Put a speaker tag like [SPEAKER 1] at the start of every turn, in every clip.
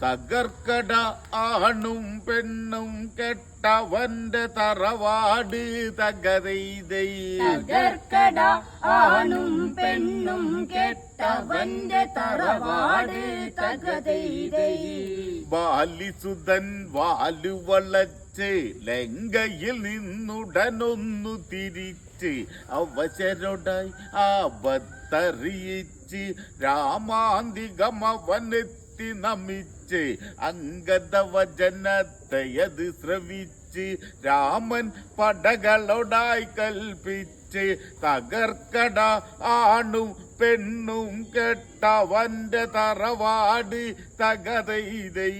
[SPEAKER 1] തകർക്കട ആണും പെണ്ണും കെട്ടവന്റെ തറവാട് തകരൈതൈ
[SPEAKER 2] തകർക്കട ആണും പെണ്ണും കെട്ടവന്റെ തറവാട് തകതൈതൈ
[SPEAKER 1] ബാലിസുതൻ വാലുവളച്ച് ലങ്കയിൽ നിന്നുടനൊന്നു തിരിച്ച് അവശരോടായി ആപത്തറിയിച്ച് രാമാന്തികമവനെത്തി നമിച്ച് അങ്കദവചനത്തെയത് ശ്രവിച്ച് രാമൻ പടകളോടായി കൽപ്പിച്ച് തകർക്കട ആണും പെണ്ണും കെട്ടവന്റെ തറവാട് തകതൈതൈ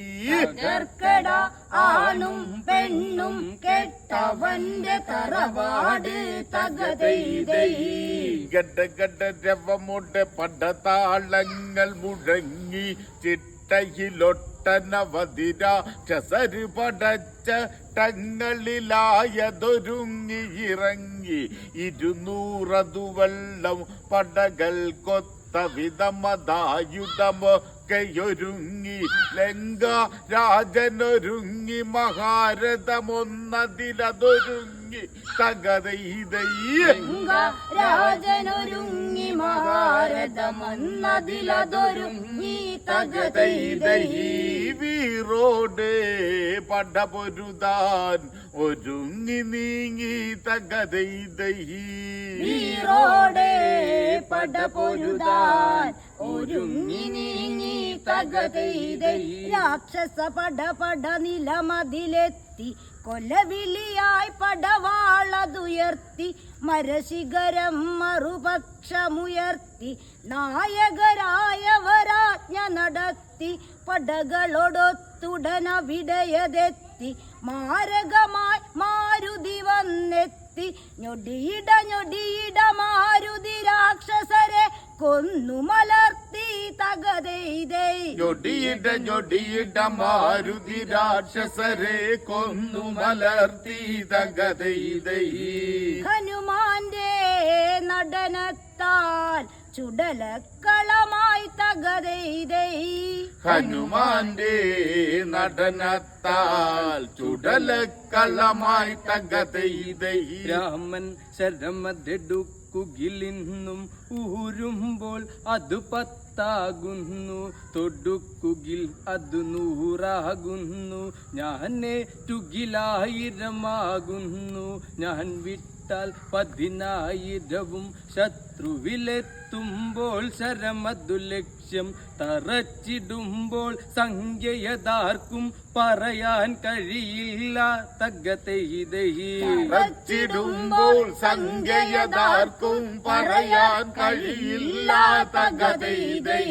[SPEAKER 2] ആണും പെണ്ണും കെട്ടവന്റെ തറവാട് തകതൈതൈ
[SPEAKER 1] ഗഡ ഗഡ രവമുടെ പടതാളങ്ങൾ മുഴങ്ങി ചിട്ടയിലൊട്ടനവധി രാക്ഷസര് പടച്ച ഇറങ്ങി ഇരുന്നൂറതു വെള്ളം പടകൾ കൊത്ത വിധമതായുധമൊക്കെയൊരുങ്ങി ലങ്ക രാജനൊരുങ്ങി മഹാരഥമൊന്നതിലതൊരുങ്ങി
[SPEAKER 2] രാജനൊരുങ്ങി മഹാരഥമൊന്നതിലതൊരുങ്ങി തകതൈതൈ
[SPEAKER 1] വീറോട് പടപൊരുതാൻ ഒരുങ്ങി നീങ്ങി തകതൈതൈ
[SPEAKER 2] വീറോടെ പടപൊരുതാൻ ഒരുങ്ങി നീങ്ങി തകതൈതൈ രാക്ഷസ പട പട നിലമതിലെത്തി. കൊലവിളിയായി പടവാളതുയർത്തി മരശിഖരം മറുപക്ഷമുയർത്തി നായകരായവരാജ്ഞ നടത്തി പടകളോടൊത്തുടനവിടയതെത്തി മാരകമായി മാരുതി വന്നെത്തി ഞൊടിയിട ഞൊടിയിട മാരുതി രാക്ഷസരെ കൊന്നു മലർത്തി തകതെയ്തൈ
[SPEAKER 1] ഞൊടിയിട ഞൊടിയിട മാരുതി രാക്ഷസരെ കൊന്നു മലർത്തി തകതൈതൈ
[SPEAKER 2] ഹനുമാന്റെ നടനത്താൽ ചുടലക്കളമായി തകതെയ്തൈ
[SPEAKER 1] ഹനുമാന്റെ നടനത്താൽ ചുടലക്കളമായി തകതൈതൈ
[SPEAKER 3] രാമൻ ശരമതെടുക്കുകിലിന്നും ഊരുമ്പോൾ അത് പത്താകുന്നു. തൊടുക്കുകിൽ അത് നൂറാകുന്നു. ഞാനേറ്റുകിലായിരമാകുന്നു ഞാൻ വിട്ടാൽ പതിനായിരവും ശത്രുവിലെത്തുമ്പോൾ ശരമതു ലക്ഷ്യം തറച്ചിടുമ്പോൾ സംഖ്യയതാർക്കും പറയാൻ കഴിയില്ല. തകതെയ്തഹി
[SPEAKER 1] വച്ചിടുമ്പോൾ സംഖ്യയതാർക്കും പറയാൻ കഴിയില്ല തകതൈതൈ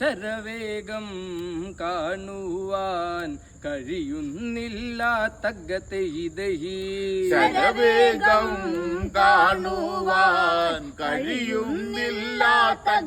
[SPEAKER 3] ശരവേഗം കാണുവാൻ കഴിയുന്നില്ല തകതെയ്തഹി
[SPEAKER 1] ശരവേഗം കാണുവാൻ കഴിയുന്നില്ല